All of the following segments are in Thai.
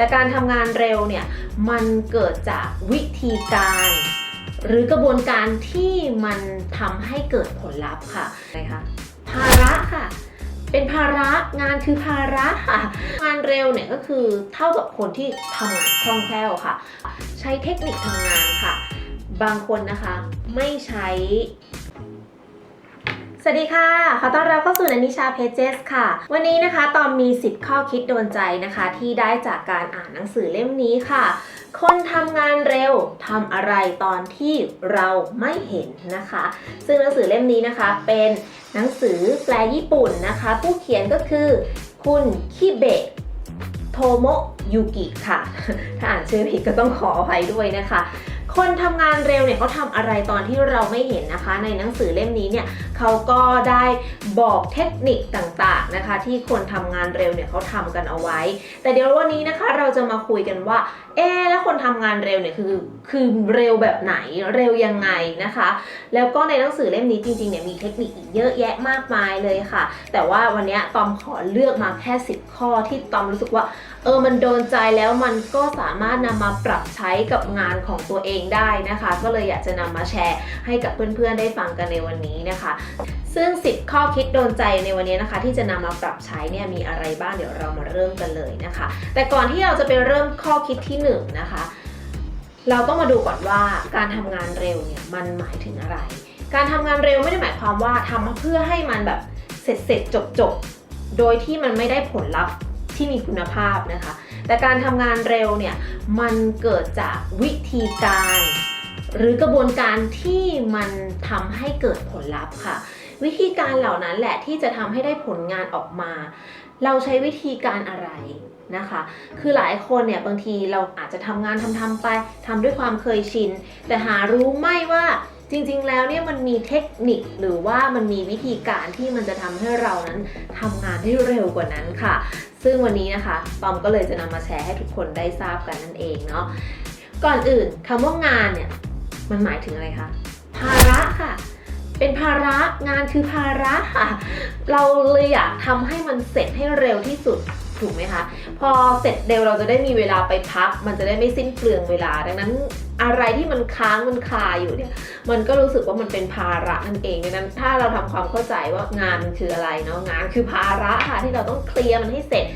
แต่การทำงานเร็วเนี่ยมันเกิดจากวิธีการ หรือกระบวนการที่มันทำให้เกิดผลลัพธ์ค่ะอะไรคะภาระค่ะ เป็นภาระงานคือภาระค่ะ งานเร็วเนี่ยก็คือเท่ากับคนที่ทำงานคล่องแคล่วค่ะ ใช้เทคนิคทำงานค่ะ บางคนนะคะไม่ใช้ สวัสดีค่ะ ขอต้อนรับเข้าสู่นันนิชาเพจเจสค่ะ วันนี้นะคะตอนมี 10 ข้อคิดโดนใจนะคะ ที่ได้จากการอ่านหนังสือเล่มนี้ค่ะ คนทำงานเร็วทำอะไรตอนที่เราไม่เห็นนะคะ ซึ่งหนังสือเล่มนี้นะคะ เป็นหนังสือแปลญี่ปุ่นนะคะ ผู้เขียนก็คือ คุณคิเบะโทโมยูกิค่ะ ถ้าอ่านชื่อผิดก็ต้องขออภัยด้วยนะคะ คนทำงานเร็วเนี่ยเขาทำอะไรตอนที่เราไม่เห็นนะคะ ในหนังสือเล่มนี้เนี่ยเขาก็ได้บอกเทคนิคต่างๆนะคะ ที่คนทำงานเร็วเนี่ยเขาทำกันเอาไว้ แต่เดี๋ยววันนี้นะคะเราจะมาคุยกันว่า เอ๊แล้วคนทำงานเร็วเนี่ยคือคือเร็วแบบไหนเร็วยังไงนะคะ แล้วก็ในหนังสือเล่มนี้จริงๆเนี่ยมีเทคนิคอีกเยอะแยะมากมายเลยค่ะ แต่ว่าวันนี้ตอมขอเลือกมาแค่ 10 ข้อที่ตอมรู้สึกว่า เออมันโดนใจแล้วมันก็สามารถนำมาปรับใช้กับงานของตัวเองได้นะคะ ก็เลยอยากจะนำมาแชร์ให้กับเพื่อนๆได้ฟังกันในวันนี้นะคะ ซึ่ง 10 ข้อคิดโดนใจในวันนี้นะคะ ที่จะนำมาปรับใช้เนี่ยมีอะไรบ้างเดี๋ยวเรามาเริ่มกันเลยนะคะ แต่ก่อนที่เราจะไปเริ่มข้อคิดที่ 1นงนะคะ เราต้องมาดูก่อนว่าการทำงานเร็วเนี่ยมันหมายถึงอะไร การทำงานเร็วไม่ได้หมายความว่าทำเพื่อให้มันแบบเสร็จเสร็จจบจบๆโดยที่มันไม่ได้ผลลัพธ์ ที่มีคุณภาพนะคะ แต่การทำงานเร็วเนี่ยมันเกิดจากวิธีการ หรือกระบวนการที่มันทำให้เกิดผลลัพธ์ค่ะ วิธีการเหล่านั้นแหละที่จะทำให้ได้ผลงานออกมา เราใช้วิธีการอะไรนะคะ คือหลายคนเนี่ยบางทีเราอาจจะทำงานทำๆไปทำด้วยความเคยชิน แต่หารู้ไม่ว่า จริงๆ แล้วเนี่ยมันมีเทคนิคหรือว่ามันมีวิธีการที่มันจะทำให้เรานั้นทำงานได้เร็วกว่านั้นค่ะ ซึ่งวันนี้นะคะตอมก็เลยจะนำมาแชร์ให้ทุกคนได้ทราบกันนั่นเองเนาะก่อนอื่นคำว่างานเนี่ยมันหมายถึงอะไรคะภาระค่ะ เป็นภาระงานคือภาระค่ะ เราเลยอยากทำให้มันเสร็จให้เร็วที่สุดถูกไหมคะ พอเสร็จเร็วเราจะได้มีเวลาไปพัก มันจะได้ไม่สิ้นเปลืองเวลา ดังนั้น อะไรที่มันค้างมันคาอยู่เนี่ย มันก็รู้สึกว่ามันเป็นภาระนั่นเองดังนั้น ถ้าเราทำความเข้าใจว่างานมันคืออะไรเนาะงานคือภาระค่ะที่เราต้องเคลียร์มันให้เสร็จ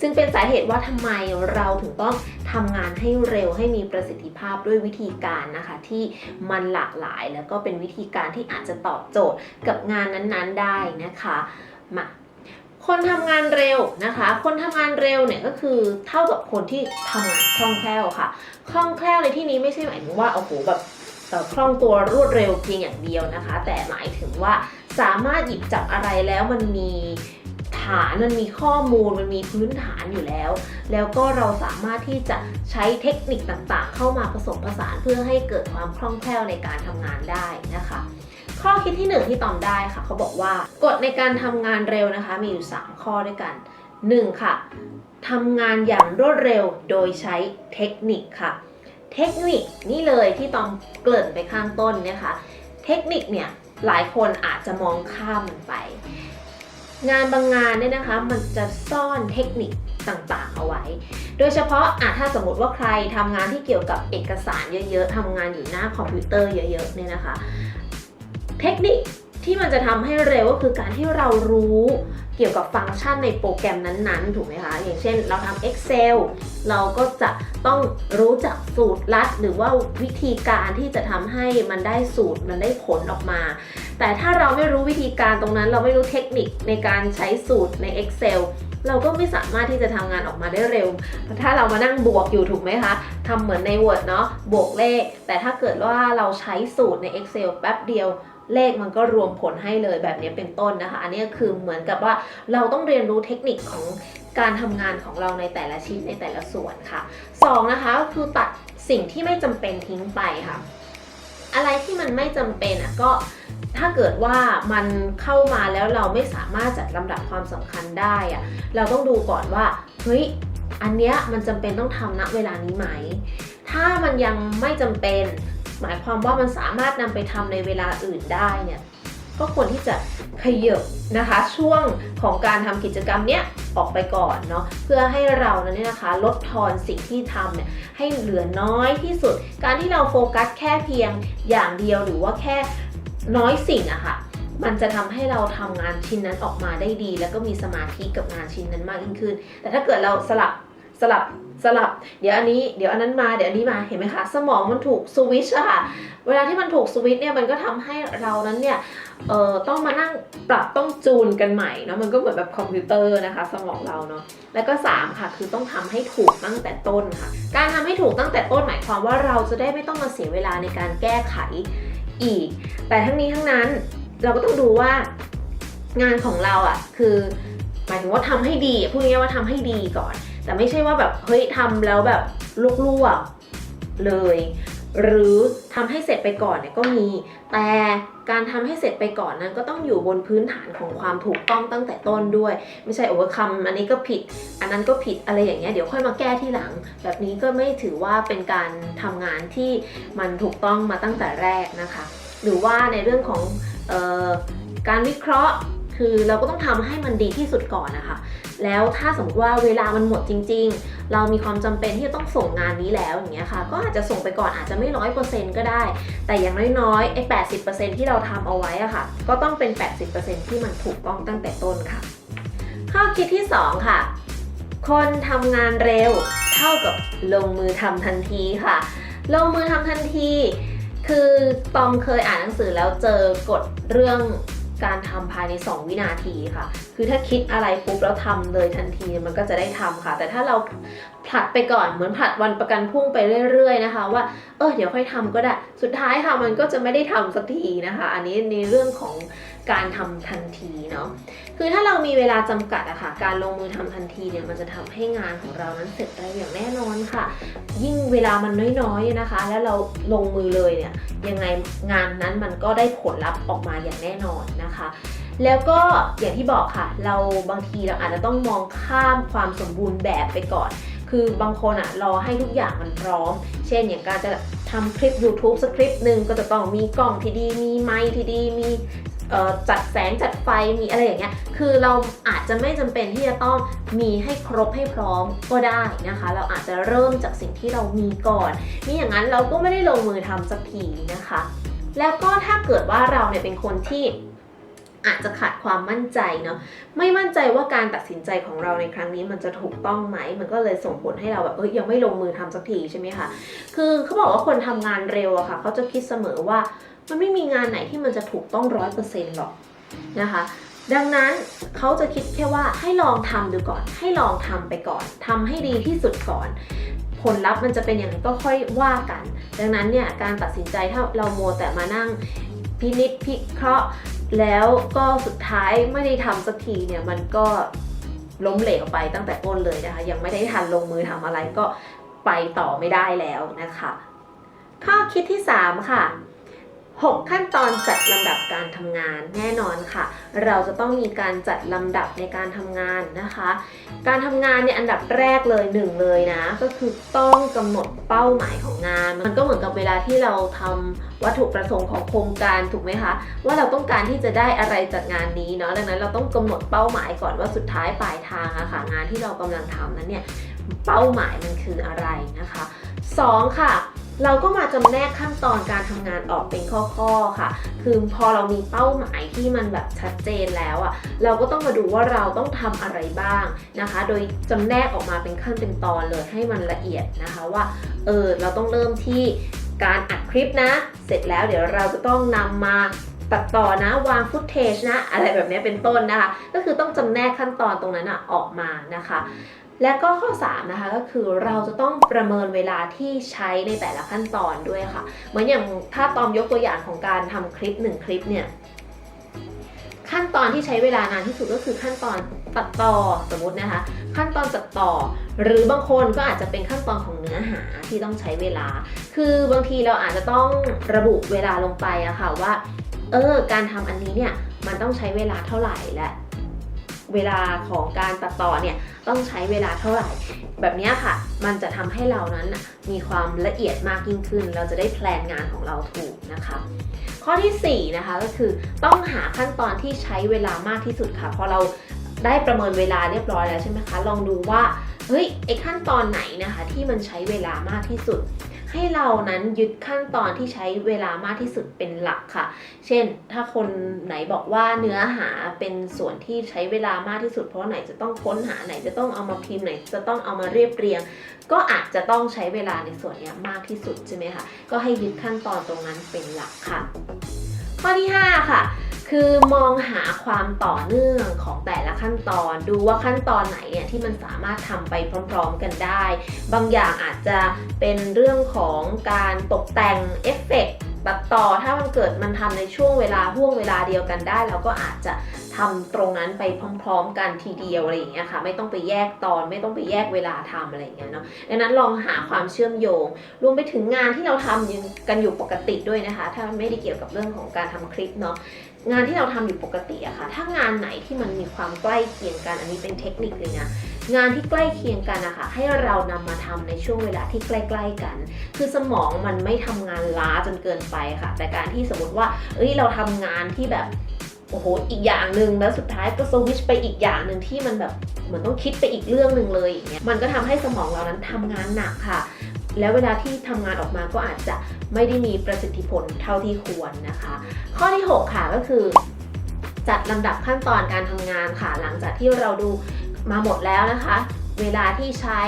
จึงเป็นสาเหตุว่าทำไมเราถึงต้องทำงานให้เร็วให้มีประสิทธิภาพด้วยวิธีการนะคะ ที่มันหลากหลายแล้วก็เป็นวิธีการที่อาจจะตอบโจทย์กับงานนั้นๆได้นะคะมา คนทำงานเร็วนะคะ คนทำงานเร็วเนี่ยก็คือเท่ากับคนที่ทำงานคล่องแคล่วค่ะ คล่องแคล่วในที่นี้ไม่ใช่หมายถึงว่าโอ้โหแบบเอ่คล่องตัวรวดเร็วเพียงอย่างเดียวนะคะ แต่หมายถึงว่าสามารถหยิบจับอะไรแล้วมันมีฐานมันมีข้อมูลมันมีพื้นฐานอยู่แล้ว แล้วก็เราสามารถที่จะใช้เทคนิคต่างๆ เข้ามาผสมผสานเพื่อให้เกิดความคล่องแคล่วในการทำงานได้นะคะ ข้อคิดที่หนึ่งที่ตอมได้ค่ะ เขาบอกว่ากฎในการทำงานเร็วนะคะ มีอยู่ 3 ข้อด้วยกัน 1. ค่ะทำงานอย่างรวดเร็วโดยใช้เทคนิคค่ะ เทคนิคนี่เลยที่ตอมเกริ่นไปข้างต้นนี่ยค่ะเทคนิคเนี่ยหลายคนอาจจะมองข้ามมันไป งานบางงานเนี่ยนะคะ มันจะซ่อนเทคนิคต่างๆ เอาไว้ โดยเฉพาะอาจถ้าสมมติว่าใครทำงานที่เกี่ยวกับเอกสารเยอะๆทำงานอยู่หน้าคอมพิวเตอร์เยอะๆเนี่ยนะคะ เทคนิคที่มันจะทำให้เร็วก็คือการที่เรารู้เกี่ยวกับฟังก์ชันในโปรแกรมนั้นๆ ถูกไหมคะ อย่างเช่นเราทำ Excel เราก็จะต้องรู้จักสูตรลัด หรือว่าวิธีการที่จะทำให้มันได้สูตรมันได้ผลออกมา แต่ถ้าเราไม่รู้วิธีการตรงนั้น เราไม่รู้เทคนิคในการใช้สูตรใน Excel เราก็ไม่สามารถที่จะทำงานออกมาได้เร็ว ถ้าเรามานั่งบวกอยู่ถูกไหมคะทำเหมือนใน Word เนาะ บวกเลข แต่ถ้าเกิดว่าเราใช้สูตรใน Excel แป๊บเดียว เลขมันก็รวมผลให้เลยแบบนี้เป็นต้นนะคะ อันนี้คือเหมือนกับว่าเราต้องเรียนรู้เทคนิคของการทำงานของเราในแต่ละชิ้นในแต่ละส่วนค่ะสองนะคะก็คือตัดสิ่งที่ไม่จำเป็นทิ้งไปค่ะ อะไรที่มันไม่จำเป็นอะก็ถ้าเกิดว่ามันเข้ามาแล้วเราไม่สามารถจัดลำดับความสำคัญได้อะเราต้องดูก่อนว่าเฮ้ยอันเนี้ยมันจำเป็นต้องทำณเวลานี้ไหม ถ้ามันยังไม่จำเป็น หมายความว่ามันสามารถนำไปทำในเวลาอื่นได้เนี่ยก็ควรที่จะขยับนะคะช่วงของการทำกิจกรรมเนี้ยออกไปก่อนเนาะเพื่อให้เรานั้นเนี่ยนะคะลดทอนสิ่งที่ทำเนี่ยให้เหลือน้อยที่สุด การที่เราโฟกัสแค่เพียงอย่างเดียวหรือว่าแค่น้อยสิ่งอะค่ะมันจะทำให้เราทำงานชิ้นนั้นออกมาได้ดี แล้วก็มีสมาธิกับงานชิ้นนั้นมากยิ่งขึ้น แต่ถ้าเกิดเราสลับสลับ สลับ เดี๋ยวอันนี้เดี๋ยวอันนั้นมาเดี๋ยวอันนี้มาเห็นไหมคะ สมองมันถูกสวิตช์อะค่ะเวลาที่มันถูกสวิตช์เนี่ยมันก็ทำให้เรานั้นเนี่ยเอ่อต้องมานั่งปรับต้องจูนกันใหม่เนาะมันก็เหมือนแบบคอมพิวเตอร์นะคะ สมองเราเนาะแล้วก็สามค่ะคือต้องทำให้ถูกตั้งแต่ต้นค่ะ การทำให้ถูกตั้งแต่ต้นหมายความว่าเราจะได้ไม่ต้องมาเสียเวลาในการแก้ไขอีก แต่ทั้งนี้ทั้งนั้นเราก็ต้องดูว่างานของเราอะ่ะคือหมายถึงว่าทำให้ดีพูดง่ายๆว่าทำให้ดีก่อน แต่ไม่ใช่ว่าแบบเฮ้ยทำแล้วแบบลวกๆเลย หรือทำให้เสร็จไปก่อนเนี่ยก็มี แต่การทำให้เสร็จไปก่อนนั้นก็ต้องอยู่บนพื้นฐานของความถูกต้องตั้งแต่ต้นด้วย ไม่ใช่โอเวอร์คัมอันนี้ก็ผิด อันนั้นก็ผิดอะไรอย่างเงี้ยเดี๋ยวค่อยมาแก้ที่หลัง แบบนี้ก็ไม่ถือว่าเป็นการทำงานที่มันถูกต้องมาตั้งแต่แรกนะคะ หรือว่าในเรื่องของออการวิเคราะห์คือเราก็ต้องทำให้มันดีที่สุดก่อนนะคะ แล้วถ้าสมมติว่าเวลามันหมดจริง ๆ เรามีความจำเป็นที่จะต้องส่งงานนี้แล้วอย่างเงี้ยค่ะ ก็อาจจะส่งไปก่อนอาจจะไม่ร้อยเปอร์เซ็นต์ก็ได้ แต่อย่างน้อยๆไอ้แปดสิบเปอร์เซ็นต์ที่เราทำเอาไว้อะค่ะ ก็ต้องเป็น80%ที่มันถูกต้องตั้งแต่ต้นค่ะ ข้อคิดที่2ค่ะ คนทำงานเร็วเท่ากับลงมือทำทันทีค่ะ ลงมือทำทันที คือตอมเคยอ่านหนังสือแล้วเจอกฎเรื่อง การทำภายใน 2 วินาทีค่ะ คือถ้าคิดอะไรปุ๊บแล้วทำเลยทันทีมันก็จะได้ทำค่ะ แต่ถ้าเรา ผลัดไปก่อนเหมือนผลัดวันประกันพรุ่งไปเรื่อย ๆ นะคะ ว่าเออเดี๋ยวค่อยทำก็ได้ สุดท้ายค่ะมันก็จะไม่ได้ทำสักทีนะคะ อันนี้ในเรื่องของการทำทันทีเนาะคือถ้าเรามีเวลาจำกัดอะค่ะ การลงมือทำทันทีเนี่ยมันจะทำให้งานของเรานั้นเสร็จเร็วอย่างแน่นอนค่ะ ยิ่งเวลามันน้อยๆนะคะ แล้วเราลงมือเลยเนี่ยยังไงงานนั้นมันก็ได้ผลลัพธ์ออกมาอย่างแน่นอนนะคะแล้วก็อย่างที่บอกค่ะ เราบางทีเราอาจจะต้องมองข้ามความสมบูรณ์แบบไปก่อน คือบางคนอะรอให้ทุกอย่างมันพร้อม เช่นอย่างการจะทำคลิป YouTube สักคลิปหนึ่งก็จะต้องมีกล้องที่ดี มีไมค์ที่ดี มีจัดแสงจัดไฟมีอะไรอย่างเงี้ย คือเราอาจจะไม่จำเป็นที่จะต้องมีให้ครบให้พร้อมก็ได้นะคะ เราอาจจะเริ่มจากสิ่งที่เรามีก่อนนี่อย่างนั้นเราก็ไม่ได้ลงมือทำสักทีนะคะ แล้วก็ถ้าเกิดว่าเราเนี่ยเป็นคนที่ อาจจะขาดความมั่นใจเนาะไม่มั่นใจว่าการตัดสินใจของเราในครั้งนี้มันจะถูกต้องไหม มันก็เลยส่งผลให้เราแบบเอ้ยยังไม่ลงมือทำสักทีใช่ไหมคะคือเขาบอกว่าคนทำงานเร็วอะค่ะเขาจะคิดเสมอว่ามันไม่มีงานไหนที่มันจะถูกต้องร้อยเปอร์เซ็นต์หรอกนะคะดังนั้นเขาจะคิดแค่ว่าให้ลองทำดูก่อน ให้ลองทำไปก่อนทำให้ดีที่สุดก่อน ผลลัพธ์มันจะเป็นอย่างไรก็ค่อยว่ากัน ดังนั้นเนี่ยการตัดสินใจถ้าเรามัวแต่มานั่ง พินิจพิเคราะห์ แล้วก็สุดท้ายไม่ได้ทำสักทีเนี่ยมันก็ล้มเหลวไปตั้งแต่ต้นเลยนะคะ ยังไม่ได้ทันลงมือทำอะไรก็ไปต่อไม่ได้แล้วนะคะ ข้อคิดที่ 3 ค่ะ 6 ขั้นตอนจัดลำดับการทำงานแน่นอนค่ะ เราจะต้องมีการจัดลำดับในการทำงานนะคะ การทำงานเนี่ยอันดับแรกเลยหนึ่งเลยนะ ก็คือต้องกำหนดเป้าหมายของงาน มันก็เหมือนกับเวลาที่เราทำวัตถุประสงค์ของโครงการถูกไหมคะว่าเราต้องการที่จะได้อะไรจากงานนี้เนาะดังนั้นเราต้องกำหนดเป้าหมายก่อนว่าสุดท้ายปลายทางอะค่ะงานที่เรากำลังทำนั้นเนี่ยเป้าหมายมันคืออะไรนะคะสองค่ะ เราก็มาจำแนกขั้นตอนการทำงานออกเป็นข้อๆค่ะ คือพอเรามีเป้าหมายที่มันแบบชัดเจนแล้วอะ่ะ เราก็ต้องมาดูว่าเราต้องทำอะไรบ้างนะคะ โดยจำแนกออกมาเป็นขั้นเป็นตอนเลยให้มันละเอียดนะคะว่า เออ เราต้องเริ่มที่การอัดคลิปนะ เสร็จแล้วเดี๋ยวเราจะต้องนำมาตัดต่อนะวางฟุตเทจนะ อะไรแบบนี้เป็นต้นนะคะ ก็คือต้องจำแนกขั้นตอนตรงนั้นอะออกมานะคะ และก็ข้อ 3 นะคะก็คือเราจะต้องประเมินเวลาที่ใช้ในแต่ละขั้นตอนด้วยค่ะ เหมือนอย่างถ้าตอมยกตัวอย่างของการทำคลิป 1 คลิปเนี่ยขั้นตอนที่ใช้เวลานานที่สุดก็คือขั้นตอนตัดต่อสมมตินะคะ ขั้นตอนตัดต่อ หรือบางคนก็อาจจะเป็นขั้นตอนของเนื้อหาที่ต้องใช้เวลา คือบางทีเราอาจจะต้องระบุเวลาลงไปอะค่ะว่าเออการทำอันนี้เนี่ยมันต้องใช้เวลาเท่าไหร่และ เวลาของการตัดต่อเนี่ยต้องใช้เวลาเท่าไหร่ แบบนี้ค่ะ มันจะทำให้เรานั้นมีความละเอียดมากยิ่งขึ้น เราจะได้แพลนงานของเราถูกนะคะ ข้อทีสี่4นะคะก็คือต้องหาขั้นตอนที่ใช้เวลามากที่สุดค่ะพอเราได้ประเมินเวลาเรียบร้อยแล้วใช่ไหมคะ ลองดูว่าเฮ้ยไอขั้นตอนไหนนะคะที่มันใช้เวลามากที่สุด ให้เรานั้นยึดขั้นตอนที่ใช้เวลามากที่สุดเป็นหลักค่ะ เช่น ถ้าคนไหนบอกว่าเนื้อหาเป็นส่วนที่ใช้เวลามากที่สุด เพราะไหนจะต้องค้นหาไหนจะต้องเอามาพิมพ์ไหนจะต้องเอามาเรียบเรียง ก็อาจจะต้องใช้เวลาในส่วนนี้มากที่สุดใช่ไหมคะก็ให้ยึดขั้นตอนตรงนั้นเป็นหลักค่ะ ข้อที่ 5 ค่ะ คือมองหาความต่อเนื่องของแต่ละขั้นตอน ดูว่าขั้นตอนไหนเนี่ยที่มันสามารถทำไปพร้อมๆกันได้ บางอย่างอาจจะเป็นเรื่องของการตกแต่งเอฟเฟก ต่อถ้ามันเกิดมันทำในช่วงเวลาห่วงเวลาเดียวกันได้เราก็อาจจะทำตรงนั้นไปพร้อม ๆ กันทีเดียวอะไรอย่างเงี้ยค่ะ ไม่ต้องไปแยกตอนไม่ต้องไปแยกเวลาทำอะไรอย่างเงี้ยเนาะดังนั้นลองหาความเชื่อมโยง รวมไปถึงงานที่เราทำกันอยู่ปกติด้วยนะคะ ถ้ามันไม่ได้เกี่ยวกับเรื่องของการทำคลิปเนาะ งานที่เราทำอยู่ปกติอะค่ะ ถ้างานไหนที่มันมีความใกล้เคียงกัน อันนี้เป็นเทคนิคเลยนะ งานที่ใกล้เคียงกันนะคะให้เรานำมาทำในช่วงเวลาที่ใกล้ ๆกัน คือสมองมันไม่ทำงานล้าจนเกินไปค่ะ แต่การที่สมมติว่า เอ้ย เราทำงานที่แบบโอ้โห อีกอย่างหนึ่งแล้วสุดท้ายก็สวิชไปอีกอย่างหนึ่งที่มันแบบเหมือนต้องคิดไปอีกเรื่องหนึ่งเลยอย่างเงี้ย มันก็ทำให้สมองเรานั้นทำงานหนักค่ะ แล้วเวลาที่ทำงานออกมาก็อาจจะไม่ได้มีประสิทธิผลเท่าที่ควรนะคะ ข้อที่ 6 ค่ะก็คือ จัดลำดับขั้นตอนการทำงานค่ะ หลังจากที่เราดูมาหมดแล้วนะคะ เวลาที่ใช้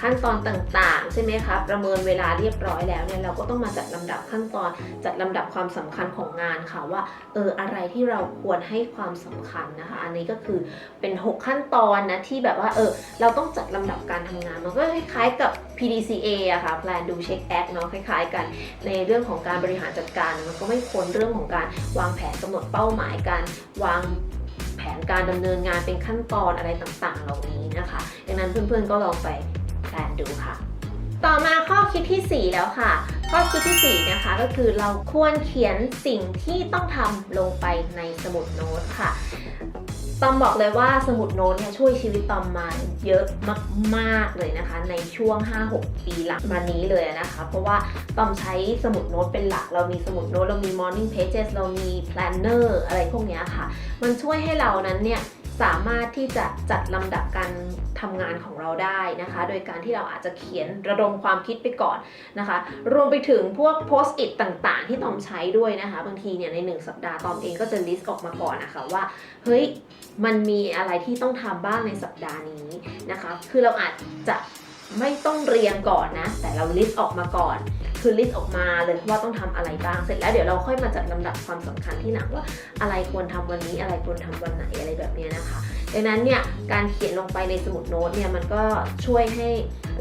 ขั้นตอนต่างๆ ใช่ไหมคะประเมินเวลาเรียบร้อยแล้วเนี่ยเราก็ต้องมาจัดลำดับขั้นตอนจัดลำดับความสำคัญของงานค่ะว่าเอออะไรที่เราควรให้ความสำคัญนะคะ อันนี้ก็คือเป็น 6 ขั้นตอนนะที่แบบว่าเออเราต้องจัดลำดับการทำงานมันก็คล้ายๆกับ PDCA อะค่ะ Plan Do Check Act เนาะคล้ายๆกัน ในเรื่องของการบริหารจัดการมันก็ไม่พ้นเรื่องของการวางแผนกำหนดเป้าหมายการวาง ผนการดำเนินงานเป็นขั้นตอนอะไรต่างๆ เหล่านี้นะคะดังนั้นเพื่อนๆก็ลองไปแพลนดูค่ะ ต่อมาข้อคิดทีสี่4 แล้วค่ะ ข้อคิดทีสี่ 4 นะคะก็คือเราควรเขียนสิ่งที่ต้องทำลงไปในสมุดโน้ตค่ะ ตอมบอกเลยว่าสมุดโน้ตเนี่ยช่วยชีวิตตอมมาเยอะมากๆเลยนะคะ ในช่วง 5-6 ปีหลังมานี้เลยนะคะ เพราะว่าตอมใช้สมุดโน้ตเป็นหลัก เรามีสมุดโน้ตเรามี morning pages เรามี planner อะไรพวกนี้ค่ะ มันช่วยให้เรานั้นเนี่ยสามารถที่จะจัดลำดับการทำงานของเราได้นะคะ โดยการที่เราอาจจะเขียนระดมความคิดไปก่อนนะคะ รวมไปถึงพวก post it ต่างๆ ที่ตอมใช้ด้วยนะคะ บางทีเนี่ยใน 1 สัปดาห์ตอมเองก็จะ list ออกมาก่อนนะคะว่า เฮ้ย มันมีอะไรที่ต้องทำบ้างในสัปดาห์นี้นะคะ คือเราอาจจะไม่ต้องเรียงก่อนนะ แต่เรา list ออกมาก่อน คือ list ออกมาเลยว่าต้องทำอะไรบ้าง เสร็จแล้วเดี๋ยวเราค่อยมาจัดลำดับความสำคัญที่หนักว่าอะไรควรทำวันนี้ อะไรควรทำวันไหนอะไรแบบนี้นะคะ ดังนั้นเนี่ยการเขียนลงไปในสมุดโน้ตเนี่ยมันก็ช่วยให้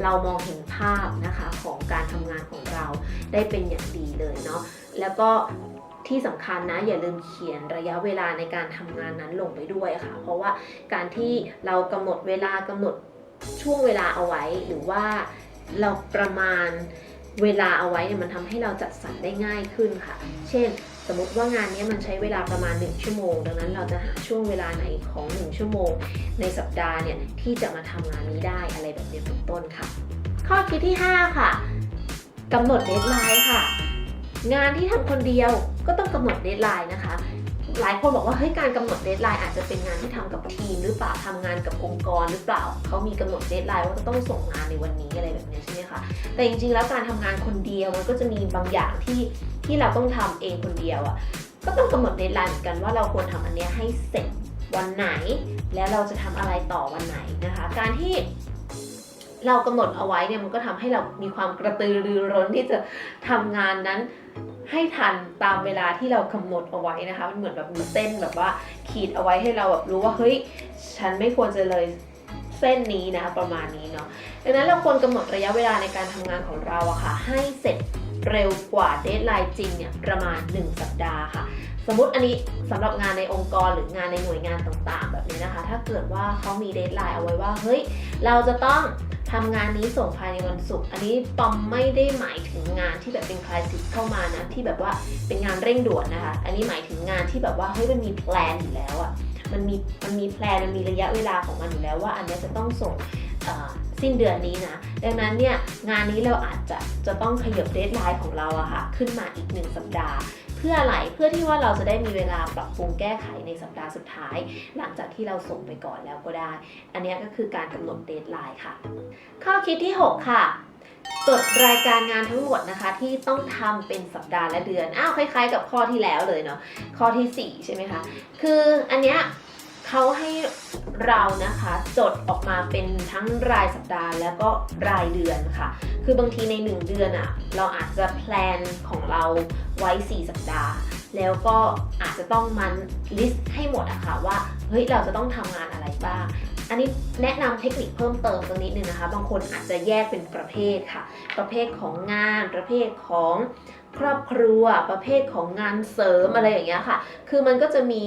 เรามองเห็นภาพนะคะของการทำงานของเราได้เป็นอย่างดีเลยเนาะ แล้วก็ ที่สำคัญนะอย่าลืมเขียนระยะเวลาในการทำงานนั้นลงไปด้วยค่ะ เพราะว่าการที่เรากำหนดเวลากำหนดช่วงเวลาเอาไว้ หรือว่าเราประมาณเวลาเอาไว้เนี่ยมันทำให้เราจัดสรรได้ง่ายขึ้นค่ะ เช่น สมมติว่างานนี้มันใช้เวลาประมาณ 1 ชั่วโมง ดังนั้นเราจะหาช่วงเวลาไหนของ 1 ชั่วโมง ในสัปดาห์เนี่ยที่จะมาทำงานนี้ได้อะไรแบบนี้เป็นต้นค่ะ ข้อคิดที่ 5 ค่ะกำหนดเดทไลน์ค่ะ งานที่ทำคนเดียวก็ต้องกำหนดเดทไลน์นะคะ หลายคนบอกว่าเฮ้ยการกำหนดเดทไลน์อาจจะเป็นงานที่ทำกับทีมหรือเปล่าทำงานกับองค์กรหรือเปล่าเขามีกำหนดเดทไลน์ว่าจะต้องส่งงานในวันนี้อะไรแบบนี้ใช่ไหมคะแต่จริงๆแล้วการทำงานคนเดียวมันก็จะมีบางอย่างที่ที่เราต้องทำเองคนเดียวอะ่ะก็ต้องกำหนดเดทไลน์เหมือนกันว่าเราควรทำอันเนี้ยให้เสร็จวันไหน แล้วเราจะทำอะไรต่อวันไหนนะคะ การที่เรากำหนดเอาไว้เนี่ยมันก็ทำให้เรามีความกระตือรือร้นที่จะทำงานนั้น ให้ทันตามเวลาที่เรากำหนดเอาไว้นะคะ มันเหมือนแบบมีเส้นแบบว่าขีดเอาไว้ให้เราแบบรู้ว่าเฮ้ยฉันไม่ควรจะเลยเส้นนี้นะประมาณนี้เนาะดังนั้นเราควรกำหนดระยะเวลาในการทำงานของเราอะค่ะ ให้เสร็จเร็วกว่าเดทไลน์จริงเนี่ยประมาณ 1 สัปดาห์ค่ะสมมติอันนี้สำหรับงานในองค์กรหรืองานในหน่วยงานต่างๆ แบบนี้นะคะ ถ้าเกิดว่าเขามีเดทไลน์เอาไว้ว่าเฮ้ยเราจะต้อง ทำงานนี้ส่งภายในวันศุกร์อันนี้ปอมไม่ได้หมายถึงงานที่แบบเป็นคลายสิกเข้ามานะที่แบบว่าเป็นงานเร่งด่วนนะคะ อันนี้หมายถึงงานที่แบบว่าเฮ้ยมันมีแพลนอยู่แล้วอะมันมีมันมีแพลนมันมีระยะเวลาของมันอยู่แล้วว่า อันนี้จะต้องส่งสิ้นเดือนนี้นะดังนั้นเนี่ยงานนี้เราอาจจะจะต้องขยับเดทไลน์ของเราอะค่ะขึ้นมาอีกหนึ่งสัปดาห์ พื่ออะไรเพื่อที่ว่าเราจะได้มีเวลาปรับปรุงแก้ไขในสัปดาห์สุดท้าย หลังจากที่เราส่งไปก่อนแล้วก็ได้ อันนี้ก็คือการกำหนดเดทไลน์ค่ะ ข้อคิดที่ 6 ค่ะจดรายการงานทั้งหมดนะคะที่ต้องทำเป็นสัปดาห์และเดือน อ้าวคล้ายๆ กับข้อที่แล้วเลยเนาะข้อทีสี่4 ใช่ไหมคะ คืออันเนี้ย เขาให้เรานะคะจดออกมาเป็นทั้งรายสัปดาห์แล้วก็รายเดือนค่ะ คือบางทีใน 1 เดือนอะเราอาจจะแพลนของเราไว้ 4 สัปดาห์ แล้วก็อาจจะต้องมันลิสต์ให้หมดอะค่ะว่าเฮ้ยเราจะต้องทำงานอะไรบ้าง อันนี้แนะนำเทคนิคเพิ่มเติมตรงนิดนึงนะคะ บางคนอาจจะแยกเป็นประเภทค่ะ ประเภทของงานประเภทของ ครอบครัวประเภทของงานเสริมอะไรอย่างเงี้ยค่ะ คือมันก็จะมี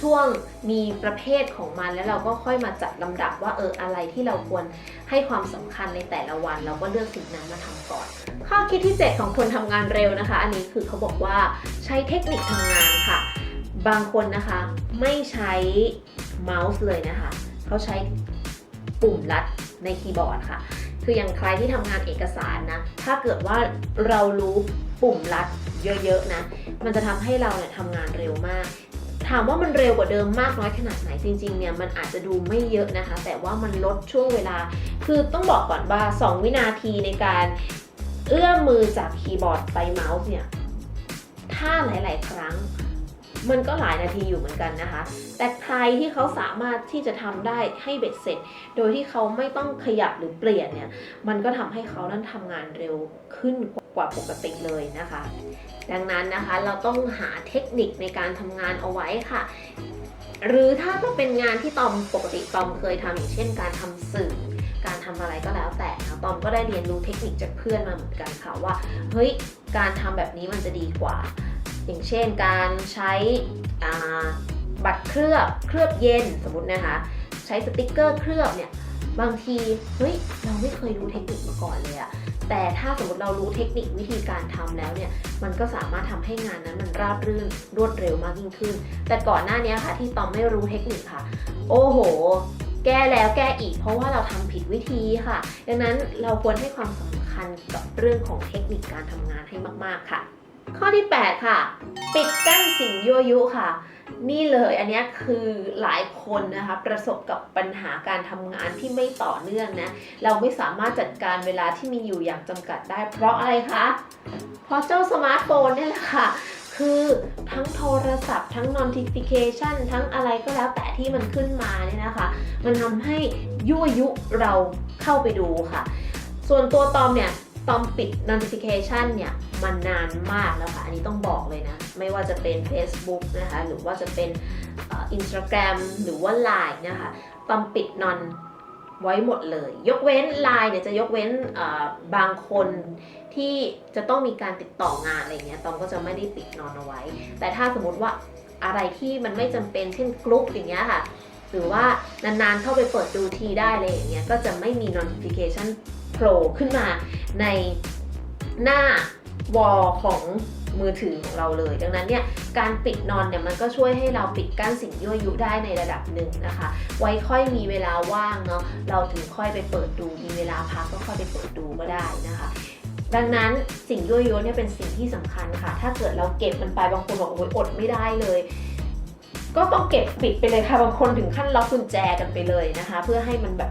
ช่วงมีประเภทของมัน แล้วเราก็ค่อยมาจัดลำดับว่าเอออะไรที่เราควรให้ความสำคัญในแต่ละวัน เราก็เลือกสิ่งนั้นมาทำก่อน ข้อคิดที่ 7 ของคนทำงานเร็วนะคะ อันนี้คือเขาบอกว่าใช้เทคนิคทำงานค่ะ บางคนนะคะไม่ใช้เมาส์เลยนะคะ เขาใช้ปุ่มลัดในคีย์บอร์ดค่ะ คืออย่างใครที่ทำงานเอกสารนะ ถ้าเกิดว่าเรารู้ ปุ่มลัดเยอะๆนะ มันจะทำให้เราเนี่ยทำงานเร็วมาก ถามว่ามันเร็วกว่าเดิมมากน้อยขนาดไหนจริงๆเนี่ยมันอาจจะดูไม่เยอะนะคะ แต่ว่ามันลดช่วงเวลา คือต้องบอกก่อนว่า 2 วินาทีในการเอื้อมมือจากคีย์บอร์ดไปเมาส์เนี่ย ถ้าหลาย ๆ ครั้ง มันก็หลายนาทีอยู่เหมือนกันนะคะ แต่ใครที่เขาสามารถที่จะทำได้ให้เบ็ดเสร็จ โดยที่เขาไม่ต้องขยับหรือเปลี่ยนเนี่ย มันก็ทำให้เขานั้นทำงานเร็วขึ้นกว่าปกติเลยนะคะ ดังนั้นนะคะเราต้องหาเทคนิคในการทำงานเอาไว้ค่ะหรือถ้าจะเป็นงานที่ตอมปกติตอมเคยทำอย่างเช่น การทำสื่อ การทำอะไรก็แล้วแต่นะตอมก็ได้เรียนรู้เทคนิคจากเพื่อนมาเหมือนกันค่ะว่าเฮ้ยการทำแบบนี้มันจะดีกว่า อย่างเช่นการใช้บัตรเคลือบเคลือบเย็นสมมตินะคะ ใช้สติกเกอร์เคลือบเนี่ยบางทีเฮ้ยเราไม่เคยรู้เทคนิคมาก่อนเลยอะแต่ถ้าสมมติเรารู้เทคนิควิธีการทำแล้วเนี่ย มันก็สามารถทำให้งานนั้นมันราบรื่นรวดเร็วมากยิ่งขึ้น แต่ก่อนหน้านี้ค่ะที่ตอมไม่รู้เทคนิคค่ะ โอ้โห แก้แล้วแก้อีก เพราะว่าเราทำผิดวิธีค่ะ ดังนั้นเราควรให้ความสำคัญกับเรื่องของเทคนิคการทำงานให้มาก ๆค่ะ ข้อที่ 8 ค่ะ ปิดกั้นสิ่งยั่วยุค่ะ นี่เลยอันนี้คือหลายคนนะคะประสบกับปัญหาการทำงานที่ไม่ต่อเนื่องนะ เราไม่สามารถจัดการเวลาที่มีอยู่อย่างจำกัดได้ เพราะอะไรคะเพราะเจ้าสมาร์ทโฟนนี่แหละค่ะคือทั้งโทรศัพท์ ทั้ง notification ทั้งอะไรก็แล้วแต่ที่มันขึ้นมาเนี่ยนะคะ มันทำให้ยั่วยุเราเข้าไปดูค่ะ ส่วนตัวตอมเนี่ย ตอมปิด notification เนี่ยมันนานมากแล้วค่ะ อันนี้ต้องบอกเลยนะ ไม่ว่าจะเป็น Facebook นะคะ หรือว่าจะเป็นอินสตาแกรมหรือว่า Line นะคะตอมปิดนอนไว้หมดเลย ยกเว้น Line เนี่ยจะยกเว้นบางคนที่จะต้องมีการติดต่องานอะไรเงี้ยตอมก็จะไม่ได้ปิดนอนเอาไว้ แต่ถ้าสมมติว่าอะไรที่มันไม่จำเป็นเช่นกรุ๊ปอย่างเงี้ยค่ะ หรือว่านานๆเข้าไปเปิดดูทีได้เลยอย่างเงี้ยก็จะไม่มี notification โผล่ขึ้นมาในหน้าวอลของมือถือของเราเลย ดังนั้นเนี่ยการปิดนอนเนี่ยมันก็ช่วยให้เราปิดกั้นสิ่งยั่วยุได้ในระดับหนึ่งนะคะ ไว้ค่อยมีเวลาว่างเนาะเราถึงค่อยไปเปิดดูมีเวลาพักก็ค่อยไปเปิดดูก็ได้นะคะดังนั้นสิ่งยั่วยุเนี่ยเป็นสิ่งที่สำคัญค่ะ ถ้าเกิดเราเก็บมันไปบางคนบอกโอ้ยอดไม่ได้เลย ก็ต้องเก็บปิดไปเลยค่ะบางคนถึงขั้นล็อกกุญแจกันไปเลยนะคะ เพื่อให้มันแบบ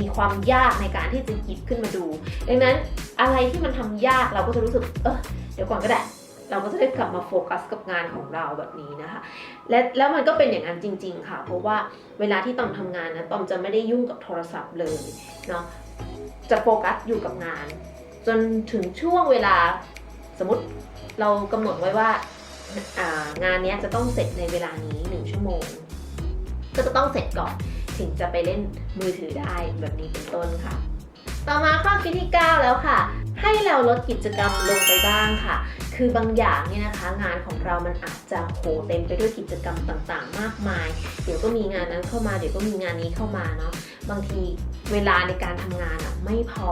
มีความยากในการที่จะหยิบขึ้นมาดู ดังนั้นอะไรที่มันทำยากเราก็จะรู้สึกเออเดี๋ยวก่อนก็ได้เราก็จะได้กลับมาโฟกัสกับงานของเราแบบนี้นะคะ และแล้วมันก็เป็นอย่างนั้นจริง ๆ ค่ะ เพราะว่าเวลาที่ตอมทำงานนะตอมจะไม่ได้ยุ่งกับโทรศัพท์เลยเนาะจะโฟกัสอยู่กับงาน จนถึงช่วงเวลาสมมติเรากำหนดไว้ว่าางานนี้จะต้องเสร็จในเวลานี้หนึ่งชั่วโมง ก็จะต้องเสร็จก่อน ถึงจะไปเล่นมือถือได้แบบนี้เป็นต้นค่ะ ต่อมาข้อคิดที่ 9 แล้วค่ะ ให้เราลดกิจกรรมลงไปบ้างค่ะ คือบางอย่างเนี่ยนะคะ งานของเรามันอาจจะโหเต็มไปด้วยกิจกรรมต่างๆ มากมาย เดี๋ยวก็มีงานนั้นเข้ามาเดี๋ยวก็มีงานนี้เข้ามาเนาะบางทีเวลาในการทำงานอะไม่พอ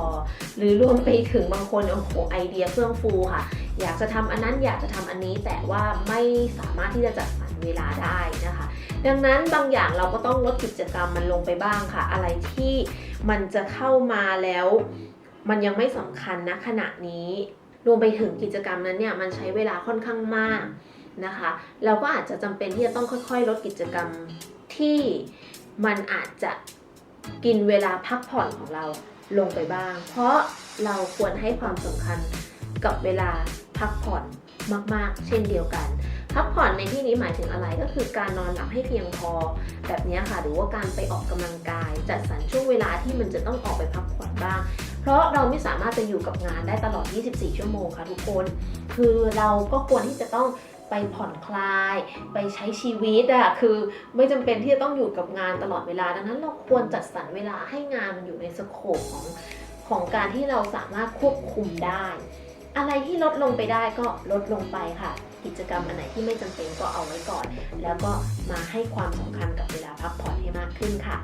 หรือรวมไปถึงบางคนโอ้โหไอเดียเฟื่องฟูค่ะ อยากจะทำอันนั้นอยากจะทำอันนี้แต่ว่าไม่สามารถที่จะจัดสรร เวลาได้นะคะ ดังนั้นบางอย่างเราก็ต้องลดกิจกรรมมันลงไปบ้างค่ะ อะไรที่มันจะเข้ามาแล้ว มันยังไม่สำคัญนะขณะนี้ รวมไปถึงกิจกรรมนั้นเนี่ยมันใช้เวลาค่อนข้างมากนะคะ เราก็อาจจะจำเป็นที่จะต้องค่อยๆ ลดกิจกรรมที่มันอาจจะกินเวลาพักผ่อนของเราลงไปบ้าง เพราะเราควรให้ความสำคัญกับเวลาพักผ่อนมาก ๆ เช่นเดียวกัน พักผ่อนในที่นี้หมายถึงอะไรก็คือการนอนหลับให้เพียงพอแบบนี้ค่ะ หรือว่าการไปออกกำลังกาย จัดสรรช่วงเวลาที่มันจะต้องออกไปพักผ่อนบ้าง เพราะเราไม่สามารถจะอยู่กับงานได้ตลอด 24 ชั่วโมงค่ะทุกคน คือเราก็ควรที่จะต้องไปผ่อนคลาย ไปใช้ชีวิตอะคือไม่จำเป็นที่จะต้องอยู่กับงานตลอดเวลา ดังนั้นเราควรจัดสรรเวลาให้งานมันอยู่ในสโคปของของการที่เราสามารถควบคุมได้ อะไรที่ลดลงไปได้ก็ลดลงไปค่ะ กิจกรรมอันไหนที่ไม่จำเป็นก็เอาไว้ก่อน แล้วก็มาให้ความสำคัญกับเวลาพักผ่อนให้มากขึ้นค่ะ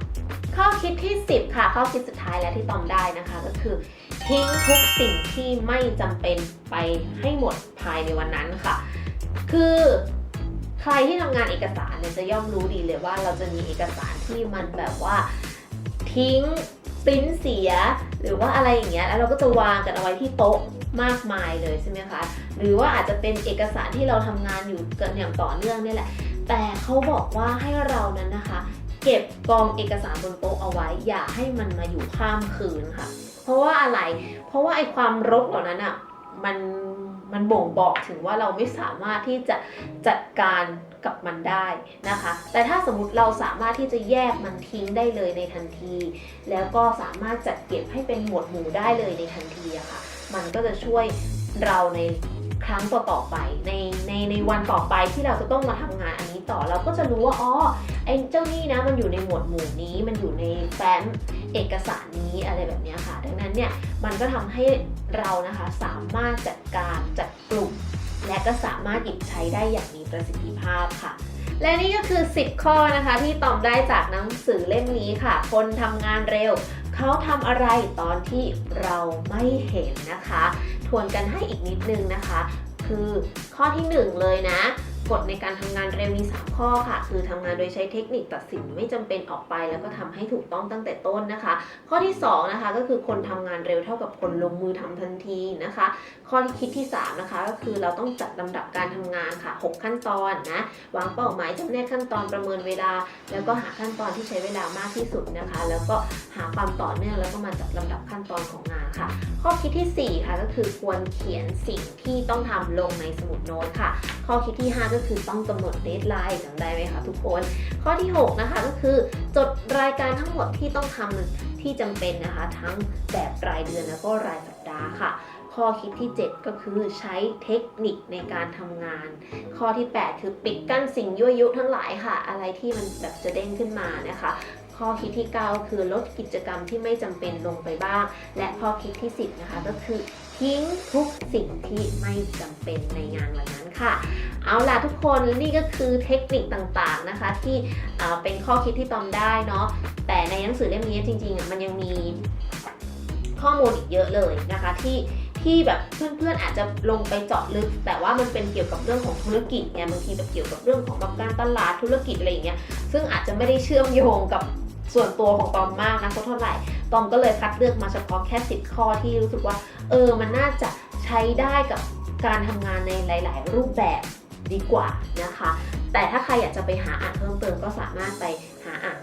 ข้อคิดที่ 10 ค่ะ ข้อคิดสุดท้ายและที่ตอมได้นะคะก็คือ ทิ้งทุกสิ่งที่ไม่จำเป็นไปให้หมดภายในวันนั้นค่ะ คือใครที่ทำงานเอกสารเนี่ยจะย่อมรู้ดีเลยว่าเราจะมีเอกสารที่มันแบบว่าทิ้ง ปริ้นเสีย หรือว่าอะไรอย่างเงี้ยแล้วเราก็จะวางกันเอาไว้ที่โต๊ะมากมายเลยใช่ไหมคะ หรือว่าอาจจะเป็นเอกสารที่เราทำงานอยู่กันอย่างต่อเนื่องนี่แหละ แต่เขาบอกว่าให้เรานั้นนะคะ เก็บกองเอกสารบนโต๊ะเอาไว้ อย่าให้มันมาอยู่ข้ามคืนค่ะ เพราะว่าอะไร เพราะว่าไอ้ความรกเหล่านั้นอะมัน มันบ่งบอกถึงว่าเราไม่สามารถที่จะจัดการกับมันได้นะคะ แต่ถ้าสมมติเราสามารถที่จะแยกมันทิ้งได้เลยในทันที แล้วก็สามารถจัดเก็บให้เป็นหมวดหมู่ได้เลยในทันทีอะค่ะ มันก็จะช่วยเราใน ครั้งต่อๆไปในในในวันต่อไปที่เราจะต้องมาทำงานอันนี้ต่อเราก็จะรู้ว่าอ๋อไอ้เจ้านี่นะมันอยู่ในหมวดหมู่นี้มันอยู่ในแฟ้มเอกสารนี้อะไรแบบนี้ค่ะ ดังนั้นเนี่ยมันก็ทำให้เรานะคะสามารถจัดการจัดกลุ่ม และก็สามารถหยิบใช้ได้อย่างมีประสิทธิภาพค่ะและนี่ก็คือ 10 ข้อนะคะที่ตอมได้จากหนังสือเล่มนี้ค่ะ คนทำงานเร็ว เขาทำอะไรตอนที่เราไม่เห็นนะคะ ทวนกันให้อีกนิดนึงนะคะ คือข้อที่ 1 เลยนะ กฎในการทำงานเร็วมี 3 ข้อค่ะ คือทำงานโดยใช้เทคนิคตัดสินไม่จำเป็นออกไป แล้วก็ทำให้ถูกต้องตั้งแต่ต้นนะคะ ข้อที่ 2 นะคะก็คือคนทำงานเร็วเท่ากับคนลงมือทำทันทีนะคะ ข้อที่คิดที่ 3 นะคะ ก็คือเราต้องจัดลำดับการทำงานค่ะ 6 ขั้นตอนนะวางเป้าหมายจำแนกขั้นตอนประเมินเวลา แล้วก็หาขั้นตอนที่ใช้เวลามากที่สุดนะคะ แล้วก็หาความต่อเนื่องแล้วก็มาจัดลำดับขั้นตอนของงานค่ะ ข้อคิดที่ 4 ค่ะก็คือควรเขียนสิ่งที่ต้องทำลงในสมุดโน้ตค่ะ ข้อคิดที่ 5ก็คือต้องกำหนดเดทไลน์จำได้ไหมคะทุกคน ข้อที่ 6 นะคะก็คือจดรายการทั้งหมดที่ต้องทำที่จำเป็นนะคะ ทั้งแบบรายเดือนแล้วก็รายสัปดาห์ค่ะข้อคิดที่ 7 ก็คือใช้เทคนิคในการทำงาน ข้อที่ 8 คือปิดกั้นสิ่งยั่วยุทั้งหลายค่ะ อะไรที่มันแบบจะเด้งขึ้นมานะคะ ข้อคิดที่ 9 คือลดกิจกรรมที่ไม่จำเป็นลงไปบ้าง และข้อคิดที่ 10 นะคะก็คือ ทิ้งทุกสิ่งที่ไม่จำเป็นในงานวันนั้นค่ะ เอาล่ะทุกคนนี่ก็คือเทคนิคต่างๆนะคะ ที่อ่เป็นข้อคิดที่ตอมได้เนาะแต่ในหนังสือเล่มนี้จริงๆ มันยังมีข้อมูลอีกเยอะเลยนะคะที่ที่แบบเพื่อนๆอาจจะลงไปเจาะลึก แต่ว่ามันเป็นเกี่ยวกับเรื่องของธุรกิจไงบางทีแบบเกี่ยวกับเรื่องของแบบการตลาดธุรกิจอะไรอย่างเงี้ยซึ่งอาจจะไม่ได้เชื่อมโยงกับส่วนตัวของตอมมากนะเท่าไหร่ ตอมก็เลยคัดเลือกมาเฉพาะแค่ 10 ข้อที่รู้สึกว่า เออ มันน่าจะใช้ได้กับการทำงานในหลาย ๆ รูปแบบดีกว่านะคะ แต่ถ้าใครอยากจะไปหาอ่านเพิ่มเติมก็สามารถไป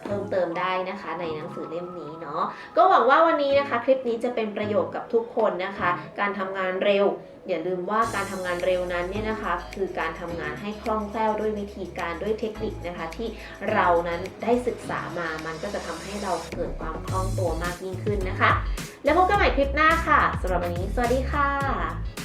เพิ่มเติมได้นะคะ ในหนังสือเล่มนี้เนาะก็หวังว่าวันนี้นะคะ คลิปนี้จะเป็นประโยชน์กับทุกคนนะคะ การทำงานเร็ว อย่าลืมว่าการทำงานเร็วนั้นเนี่ยนะคะ คือการทำงานให้คล่องแคล่วด้วยวิธีการด้วยเทคนิคนะคะ ที่เรานั้นได้ศึกษามามันก็จะทำให้เราเกิดความคล่องตัวมากยิ่งขึ้นนะคะ แล้วพบกันใหม่คลิปหน้าค่ะสำหรับวันนี้ สวัสดีค่ะ